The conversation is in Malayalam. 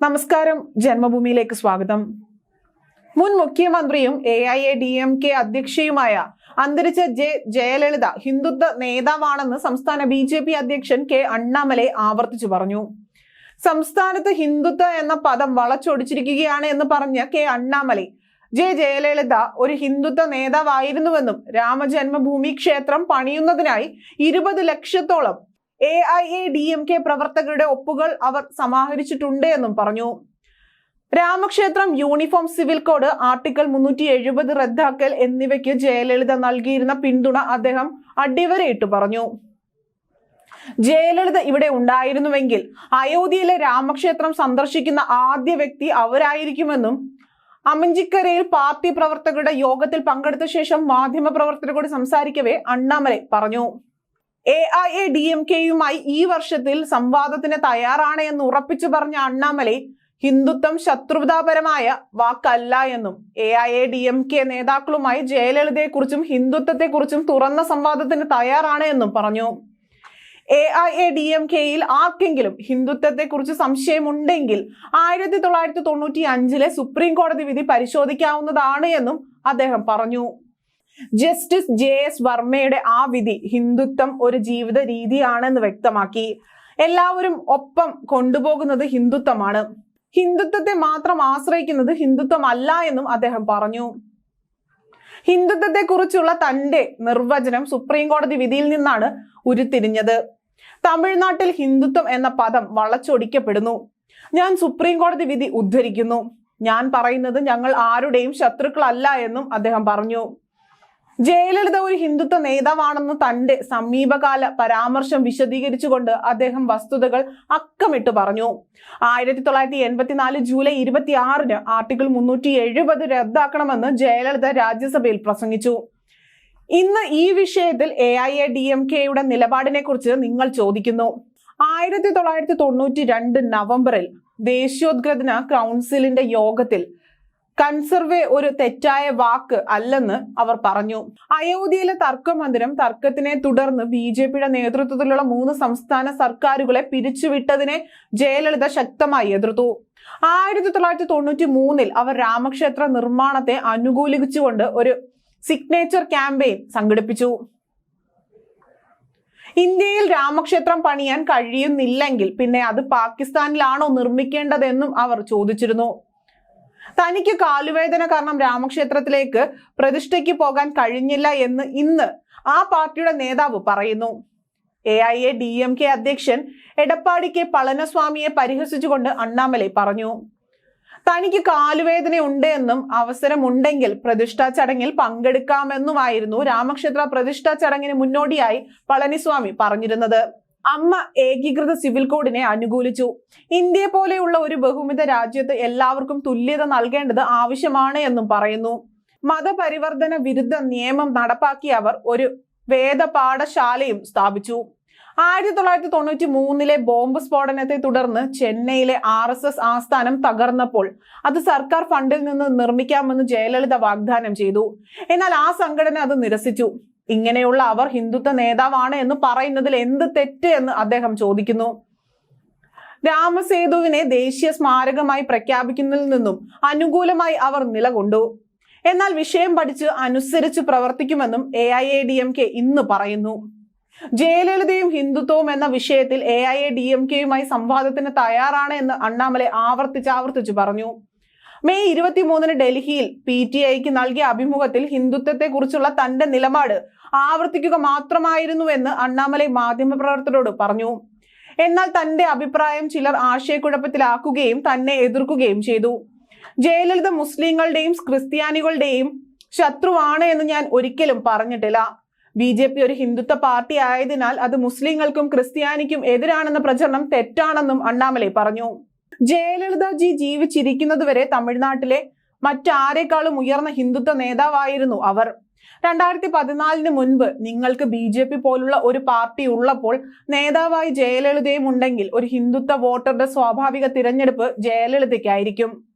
നമസ്കാരം. ജന്മഭൂമിയിലേക്ക് സ്വാഗതം. മുൻ മുഖ്യമന്ത്രിയും A I A D M K അധ്യക്ഷയുമായ അന്തരിച്ച ജെ ജയലളിത ഹിന്ദുത്വ നേതാവാണെന്ന് സംസ്ഥാന ബി ജെ പി അധ്യക്ഷൻ കെ അണ്ണാമലെ ആവർത്തിച്ചു പറഞ്ഞു. സംസ്ഥാനത്ത് ഹിന്ദുത്വ എന്ന പദം വളച്ചൊടിച്ചിരിക്കുകയാണ് എന്ന് പറഞ്ഞ കെ അണ്ണാമലെ ജെ ജയലളിത ഒരു ഹിന്ദുത്വ നേതാവായിരുന്നുവെന്നും രാമജന്മഭൂമി ക്ഷേത്രം പണിയുന്നതിനായി ഇരുപത് ലക്ഷത്തോളം A I A D M K പ്രവർത്തകരുടെ ഒപ്പുകൾ അവർ സമാഹരിച്ചിട്ടുണ്ട് എന്നും പറഞ്ഞു. രാമക്ഷേത്രം യൂണിഫോം സിവിൽ കോഡ് ആർട്ടിക്കിൾ മുന്നൂറ്റി എഴുപത് റദ്ദാക്കൽ എന്നിവയ്ക്ക് ജയലളിത നൽകിയിരുന്ന പിന്തുണ അദ്ദേഹം അടിവരയിട്ട് പറഞ്ഞു. ജയലളിത ഇവിടെ ഉണ്ടായിരുന്നുവെങ്കിൽ അയോധ്യയിലെ രാമക്ഷേത്രം സന്ദർശിക്കുന്ന ആദ്യ വ്യക്തി അവരായിരിക്കുമെന്നും അമഞ്ചിക്കരയിൽ പാർട്ടി പ്രവർത്തകരുടെ യോഗത്തിൽ പങ്കെടുത്ത ശേഷം മാധ്യമ പ്രവർത്തകരോട് സംസാരിക്കവേ അണ്ണാമലൈ പറഞ്ഞു. A I A D M കെയുമായി ഈ വർഷത്തിൽ സംവാദത്തിന് തയ്യാറാണ് എന്ന് ഉറപ്പിച്ചു പറഞ്ഞ അണ്ണാമലൈ ഹിന്ദുത്വം ശത്രുതാപരമായ വാക്കല്ല എന്നും A I A D M K നേതാക്കളുമായി ജയലളിതയെക്കുറിച്ചും ഹിന്ദുത്വത്തെക്കുറിച്ചും തുറന്ന സംവാദത്തിന് തയ്യാറാണ് എന്നും പറഞ്ഞു. A I A D M കെയിൽ ആർക്കെങ്കിലും ഹിന്ദുത്വത്തെക്കുറിച്ച് സംശയമുണ്ടെങ്കിൽ ആയിരത്തി തൊള്ളായിരത്തി തൊണ്ണൂറ്റി അഞ്ചിലെ സുപ്രീം കോടതി വിധി പരിശോധിക്കാവുന്നതാണ് എന്നും അദ്ദേഹം പറഞ്ഞു. ജസ്റ്റിസ് ജെ എസ് വർമ്മയുടെ ആ വിധി ഹിന്ദുത്വം ഒരു ജീവിത രീതിയാണെന്ന് വ്യക്തമാക്കി. എല്ലാവരും ഒപ്പം കൊണ്ടുപോകുന്നത് ഹിന്ദുത്വമാണ്. ഹിന്ദുത്വത്തെ മാത്രം ആശ്രയിക്കുന്നത് ഹിന്ദുത്വം അല്ല എന്നും അദ്ദേഹം പറഞ്ഞു. ഹിന്ദുത്വത്തെ കുറിച്ചുള്ള തന്റെ നിർവചനം സുപ്രീം കോടതി വിധിയിൽ നിന്നാണ് ഉരുത്തിരിഞ്ഞത്. തമിഴ്നാട്ടിൽ ഹിന്ദുത്വം എന്ന പദം വളച്ചൊടിക്കപ്പെടുന്നു. ഞാൻ സുപ്രീം കോടതി വിധി ഉദ്ധരിക്കുന്നു. ഞാൻ പറയുന്നത് ഞങ്ങൾ ആരുടെയും ശത്രുക്കളല്ല എന്നും അദ്ദേഹം പറഞ്ഞു. ജയലളിത ഒരു ഹിന്ദുത്വ നേതാവാണെന്ന് തന്റെ സമീപകാല പരാമർശം വിശദീകരിച്ചുകൊണ്ട് അദ്ദേഹം വസ്തുതകൾ അക്കമിട്ട് പറഞ്ഞു. ആയിരത്തി തൊള്ളായിരത്തി എൺപത്തിനാല് ജൂലൈ ഇരുപത്തി ആറിന് ആർട്ടിക്കിൾ മുന്നൂറ്റി എഴുപത് റദ്ദാക്കണമെന്ന് ജയലളിത രാജ്യസഭയിൽ പ്രസംഗിച്ചു. ഇന്ന് ഈ വിഷയത്തിൽ A I A D M കെയുടെ നിലപാടിനെ കുറിച്ച് നിങ്ങൾ ചോദിക്കുന്നു. ആയിരത്തി തൊള്ളായിരത്തി തൊണ്ണൂറ്റി രണ്ട് നവംബറിൽ ദേശീയോദ്ഗ്രഥന കൗൺസിലിന്റെ യോഗത്തിൽ കൺസർവേ ഒരു തെറ്റായ വാക്ക് അല്ലെന്ന് അവർ പറഞ്ഞു. അയോധ്യയിലെ തർക്കമന്ദിരം തർക്കത്തിനെ തുടർന്ന് ബി ജെ പിയുടെ നേതൃത്വത്തിലുള്ള മൂന്ന് സംസ്ഥാന സർക്കാരുകളെ പിരിച്ചുവിട്ടതിനെ ജയലളിത ശക്തമായി എതിർത്തു. ആയിരത്തി തൊള്ളായിരത്തി തൊണ്ണൂറ്റി മൂന്നിൽ അവർ രാമക്ഷേത്ര നിർമ്മാണത്തെ അനുകൂലിച്ചുകൊണ്ട് ഒരു സിഗ്നേച്ചർ ക്യാമ്പയിൻ സംഘടിപ്പിച്ചു. ഇന്ത്യയിൽ രാമക്ഷേത്രം പണിയാൻ കഴിയുന്നില്ലെങ്കിൽ പിന്നെ അത് പാകിസ്ഥാനിലാണോ നിർമ്മിക്കേണ്ടതെന്നും അവർ ചോദിച്ചിരുന്നു. തനിക്ക് കാലുവേദന കാരണം രാമക്ഷേത്രത്തിലേക്ക് പ്രതിഷ്ഠയ്ക്ക് പോകാൻ കഴിഞ്ഞില്ല എന്ന് ഇന്ന് ആ പാർട്ടിയുടെ നേതാവ് പറയുന്നു. A I A D M K അധ്യക്ഷൻ എടപ്പാടി കെ പളനസ്വാമിയെ പരിഹസിച്ചുകൊണ്ട് അണ്ണാമലൈ പറഞ്ഞു. തനിക്ക് കാലുവേദന ഉണ്ട് എന്നും അവസരമുണ്ടെങ്കിൽ പ്രതിഷ്ഠാ ചടങ്ങിൽ പങ്കെടുക്കാമെന്നുമായിരുന്നു രാമക്ഷേത്ര പ്രതിഷ്ഠാ ചടങ്ങിന് മുന്നോടിയായി പളനിസ്വാമി പറഞ്ഞിരുന്നത്. അമ്മ ഏകീകൃത സിവിൽ കോഡിനെ അനുകൂലിച്ചു. ഇന്ത്യയെ പോലെയുള്ള ഒരു ബഹുമിത രാജ്യത്ത് എല്ലാവർക്കും തുല്യത നൽകേണ്ടത് ആവശ്യമാണ് എന്നും പറയുന്നു. മതപരിവർത്തന വിരുദ്ധ നിയമം നടപ്പാക്കിയ അവർ ഒരു വേദപാഠശാലയും സ്ഥാപിച്ചു. ആയിരത്തി തൊള്ളായിരത്തി തൊണ്ണൂറ്റി മൂന്നിലെ ബോംബ് സ്ഫോടനത്തെ തുടർന്ന് ചെന്നൈയിലെ ആർ എസ് എസ് ആസ്ഥാനം തകർന്നപ്പോൾ അത് സർക്കാർ ഫണ്ടിൽ നിന്ന് നിർമ്മിക്കാമെന്ന് ജയലളിത വാഗ്ദാനം ചെയ്തു. എന്നാൽ ആ സംഘടന അത് നിരസിച്ചു. ഇങ്ങനെയുള്ള അവർ ഹിന്ദുത്വ നേതാവാണ് എന്ന് പറയുന്നതിൽ എന്ത് തെറ്റ് എന്ന് അദ്ദേഹം ചോദിക്കുന്നു. രാമസേതുവിനെ ദേശീയ സ്മാരകമായി പ്രഖ്യാപിക്കുന്നതിൽ നിന്നും അനുകൂലമായി അവർ നിലകൊണ്ടു. എന്നാൽ വിഷയം പഠിച്ച് അനുസരിച്ച് പ്രവർത്തിക്കുമെന്നും A I A D M K ഇന്ന് പറയുന്നു. ജയലളിതയും ഹിന്ദുത്വവും എന്ന വിഷയത്തിൽ A I A D M കെയുമായി സംവാദത്തിന് തയ്യാറാണ് എന്ന് അണ്ണാമലെ ആവർത്തിച്ച് ആവർത്തിച്ചു പറഞ്ഞു. മെയ് ഇരുപത്തിമൂന്നിന് ഡൽഹിയിൽ പി ടി ഐക്ക് നൽകിയ അഭിമുഖത്തിൽ ഹിന്ദുത്വത്തെക്കുറിച്ചുള്ള തന്റെ നിലപാട് ആവർത്തിക്കുക മാത്രമായിരുന്നുവെന്ന് അണ്ണാമലൈ മാധ്യമപ്രവർത്തകരോട് പറഞ്ഞു. എന്നാൽ തന്റെ അഭിപ്രായം ചിലർ ആശയക്കുഴപ്പത്തിലാക്കുകയും തന്നെ എതിർക്കുകയും ചെയ്തു. ജയലളിത മുസ്ലിങ്ങളുടെയും ക്രിസ്ത്യാനികളുടെയും ശത്രുവാണ് എന്ന് ഞാൻ ഒരിക്കലും പറഞ്ഞിട്ടില്ല. ബി ജെ പി ഒരു ഹിന്ദുത്വ പാർട്ടി ആയതിനാൽ അത് മുസ്ലിങ്ങൾക്കും ക്രിസ്ത്യാനിക്കും എതിരാണെന്ന പ്രചരണം തെറ്റാണെന്നും അണ്ണാമലൈ പറഞ്ഞു. ജയലളിത ജി ജീവിച്ചിരിക്കുന്നതുവരെ തമിഴ്നാട്ടിലെ മറ്റാരേക്കാളും ഉയർന്ന ഹിന്ദുത്വ നേതാവായിരുന്നു അവർ. രണ്ടായിരത്തി പതിനാലിന് മുൻപ് നിങ്ങൾക്ക് ബി ജെ പി പോലുള്ള ഒരു പാർട്ടി ഉള്ളപ്പോൾ നേതാവായി ജയലളിതയും ഉണ്ടെങ്കിൽ ഒരു ഹിന്ദുത്വ വോട്ടറുടെ സ്വാഭാവിക തിരഞ്ഞെടുപ്പ് ജയലളിതയ്ക്കായിരിക്കും.